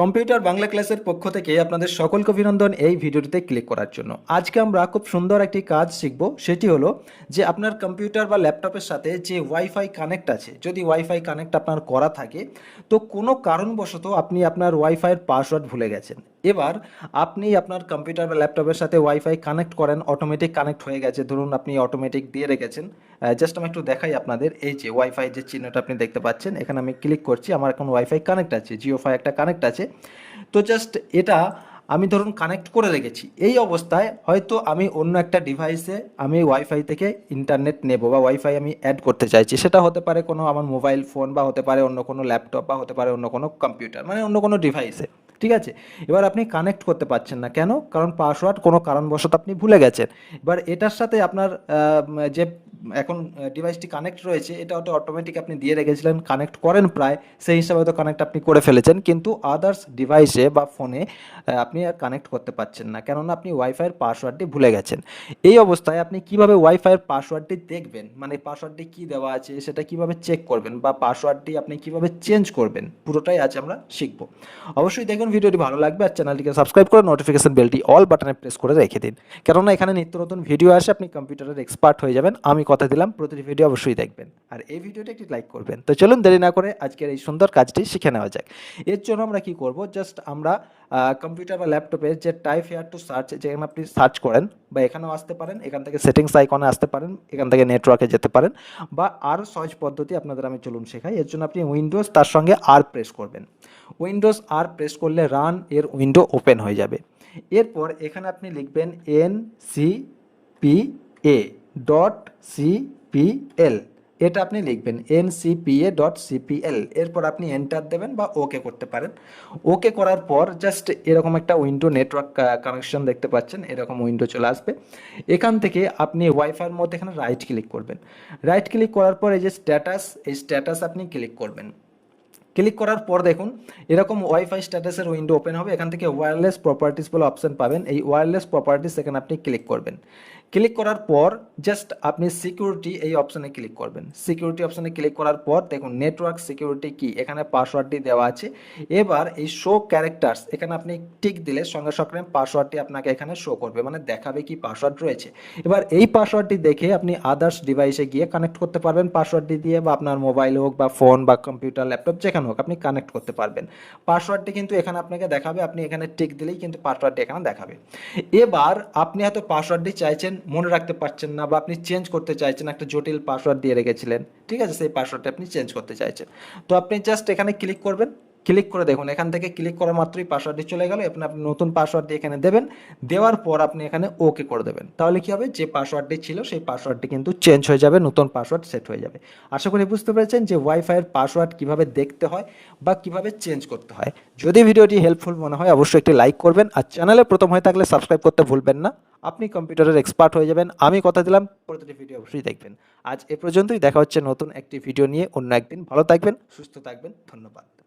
Computer Bangla ক্লাসের পক্ষ থেকে আপনাদের সকলকে অভিনন্দন এই ভিডিওটিতে ক্লিক করার জন্য। আজকে আমরা খুব সুন্দর একটি কাজ শিখব, সেটি হলো যে আপনার কম্পিউটার বা ল্যাপটপের সাথে যে ওয়াইফাই কানেক্ট আছে, যদি ওয়াইফাই কানেক্ট আপনার করা থাকে, তো কোনো কারণবশত আপনি আপনার ওয়াইফাইয়ের পাসওয়ার্ড ভুলে গেছেন। এবার আপনি আপনার কম্পিউটার বা ল্যাপটপের সাথে ওয়াইফাই কানেক্ট করেন অটোমেটিক কানেক্ট হয়ে গেছে, ধরুন আপনি অটোমেটিক দিয়ে রেখেছেন। জাস্ট আমি একটু দেখাই আপনাদের এই যে ওয়াইফাই যে চিহ্নটা আপনি দেখতে পাচ্ছেন, এখানে আমি ক্লিক করছি, আমার এখন ওয়াইফাই কানেক্ট আছে জিওফাই একটা কানেক্ট আছে তো জাস্ট এটা আমি ধরুন কানেক্ট করে রেখেছি। এই অবস্থায় হয়তো আমি অন্য একটা ডিভাইসে আমি ওয়াইফাই থেকে ইন্টারনেট নেব বা ওয়াইফাই আমি অ্যাড করতে চাইছি। সেটা হতে পারে কোনো আমার মোবাইল ফোন বা হতে পারে অন্য কোনো ল্যাপটপ বা হতে পারে অন্য কোনো কম্পিউটার মানে অন্য কোনো ডিভাইসে ঠিক আছে? এবার আপনি কানেক্ট করতে পারছেন না। কেন? কারণ পাসওয়ার্ড কোনো কারণবশত আপনি ভুলে গেছেন। এবার এটার সাথে আপনার যে, এখন ডিভাইসটি কানেক্ট রয়েছে, এটা হয়তো অটোমেটিক আপনি দিয়ে রেখেছিলেন কানেক্ট করেন প্রায়, সেই হিসাবে হয়তো কানেক্ট আপনি করে ফেলেছেন। কিন্তু আদার্স ডিভাইসে বা ফোনে আপনি আর কানেক্ট করতে পারছেন না। কেননা আপনি ওয়াইফাইয়ের পাসওয়ার্ডটি ভুলে গেছেন। এই অবস্থায় আপনি কীভাবে ওয়াইফাইয়ের পাসওয়ার্ডটি দেখবেন? মানে পাসওয়ার্ডটি কী দেওয়া আছে, সেটা কীভাবে চেক করবেন? বা পাসওয়ার্ডটি আপনি কীভাবে চেঞ্জ করবেন? পুরোটাই আজ আমরা শিখব। অবশ্যই দেখুন ভিডিওটি ভালো লাগবে আর চ্যানেলটিকে সাবস্ক্রাইব করে নোটিফিকেশন বেলটি অল বাটনে প্রেস করে রেখে দিন কেননা এখানে নিত্য নতুন ভিডিও আসে, আপনি কম্পিউটারের এক্সপার্ট হয়ে যাবেন। আমি কথা দিলাম, প্রতিটি ভিডিও অবশ্যই দেখবেন। আর এই ভিডিওটি একটি লাইক করবেন। তো চলুন দেরি না করে আজকের এই সুন্দর কাজটি শিখে নেওয়া যাক। এর জন্য আমরা কি করব? জাস্ট আমরা কম্পিউটার বা ল্যাপটপে যে টাইপ হেয়ার টু সার্চ যেখানে আপনি সার্চ করেন বা এখানেও আসতে পারেন, এখান থেকে সেটিংস আইকনে আসতে পারেন, এখান থেকে নেটওয়ার্কে যেতে পারেন, বা আরও সহজ পদ্ধতি আপনাদের আমি চলুন শেখাই। এর জন্য আপনি উইন্ডোজ তার সঙ্গে আর প্রেস করবেন। উইন্ডোজ আর প্রেস করলে রান এর উইন্ডো ওপেন হয়ে যাবে। এরপর এখানে আপনি লিখবেন N C P A dot CPL এটা আপনি লিখবেন এন সিপিএ ডট সিপিএল এরপর আপনি এন্টার দেবেন বা ওকে করতে পারেন। ওকে করার পর জাস্ট এরকম একটা উইন্ডো নেটওয়ার্ক কানেকশন দেখতে পাচ্ছেন, এরকম উইন্ডো চলে আসবে। এখান থেকে আপনি ওয়াইফাইয়ের মধ্যে এখানে রাইট ক্লিক করবেন। রাইট ক্লিক করার পর এই যে স্ট্যাটাস এই স্ট্যাটাস আপনি ক্লিক করবেন। ক্লিক করার পর দেখুন, এরকম ওয়াইফাই স্ট্যাটাসের উইন্ডো ওপেন হবে। এখান থেকে ওয়্যারলেস প্রপার্টিস বলে অপশান পাবেন। এই ওয়্যারলেস প্রপার্টিস এখানে আপনি ক্লিক করবেন। ক্লিক করার পর জাস্ট আপনি সিকিউরিটি এই অপশনে ক্লিক করবেন। সিকিউরিটি অপশনে ক্লিক করার পর দেখুন নেটওয়ার্ক সিকিউরিটি কি? এখানে পাসওয়ার্ডটি দেওয়া আছে। এবার এই শো ক্যারেক্টার্স এখানে আপনি টিক দিলে সঙ্গে সঙ্গে পাসওয়ার্ডটি আপনাকে এখানে শো করবে মানে দেখাবে কি পাসওয়ার্ড রয়েছে। এবার এই পাসওয়ার্ডটি দেখে আপনি আদার্স ডিভাইসে গিয়ে কানেক্ট করতে পারবেন পাসওয়ার্ডটি দিয়ে, বা আপনার মোবাইল হোক, বা ফোন বা কম্পিউটার ল্যাপটপ যেখানে হোক আপনি কানেক্ট করতে পারবেন। পাসওয়ার্ডটি কিন্তু এখানে আপনাকে দেখাবে, আপনি এখানে টিক দিলেই কিন্তু পাসওয়ার্ডটি এখানে দেখাবে। এবার আপনি হয়তো পাসওয়ার্ডটি চাইছেন মনে রাখতে পারছেন না বা আপনি চেঞ্জ করতে চাইছেন, একটা জটিল পাসওয়ার্ড দিয়ে রেখেছিলেন, ঠিক আছে? সেই পাসওয়ার্ডটা আপনি চেঞ্জ করতে চাইছেন। তো আপনি জাস্ট এখানে ক্লিক করবেন। ক্লিক করে দেখুন, এখান থেকে ক্লিক করা মাত্রই পাসওয়ার্ডটি চলে গেল। আপনি আপনি নতুন পাসওয়ার্ডটি এখানে দেবেন। দেওয়ার পর আপনি এখানে ওকে করে দেবেন। তাহলে কি হবে? যে পাসওয়ার্ডটি ছিল, সেই পাসওয়ার্ডটি কিন্তু চেঞ্জ হয়ে যাবে, নতুন পাসওয়ার্ড সেট হয়ে যাবে। আশা করি বুঝতে পেরেছেন যে ওয়াইফাইয়ের পাসওয়ার্ড কীভাবে দেখতে হয় বা কীভাবে চেঞ্জ করতে হয়। যদি ভিডিওটি হেল্পফুল মনে হয়, অবশ্যই একটি লাইক করবেন। আর চ্যানেলে প্রথম হয়ে থাকলে সাবস্ক্রাইব করতে ভুলবেন না। আপনি কম্পিউটারের এক্সপার্ট হয়ে যাবেন। আমি কথা দিলাম, প্রতিটি ভিডিও অবশ্যই দেখবেন। আজ এ পর্যন্তই। দেখা হচ্ছে নতুন একটি ভিডিও নিয়ে অন্য একদিন। ভালো থাকবেন, সুস্থ থাকবেন। ধন্যবাদ।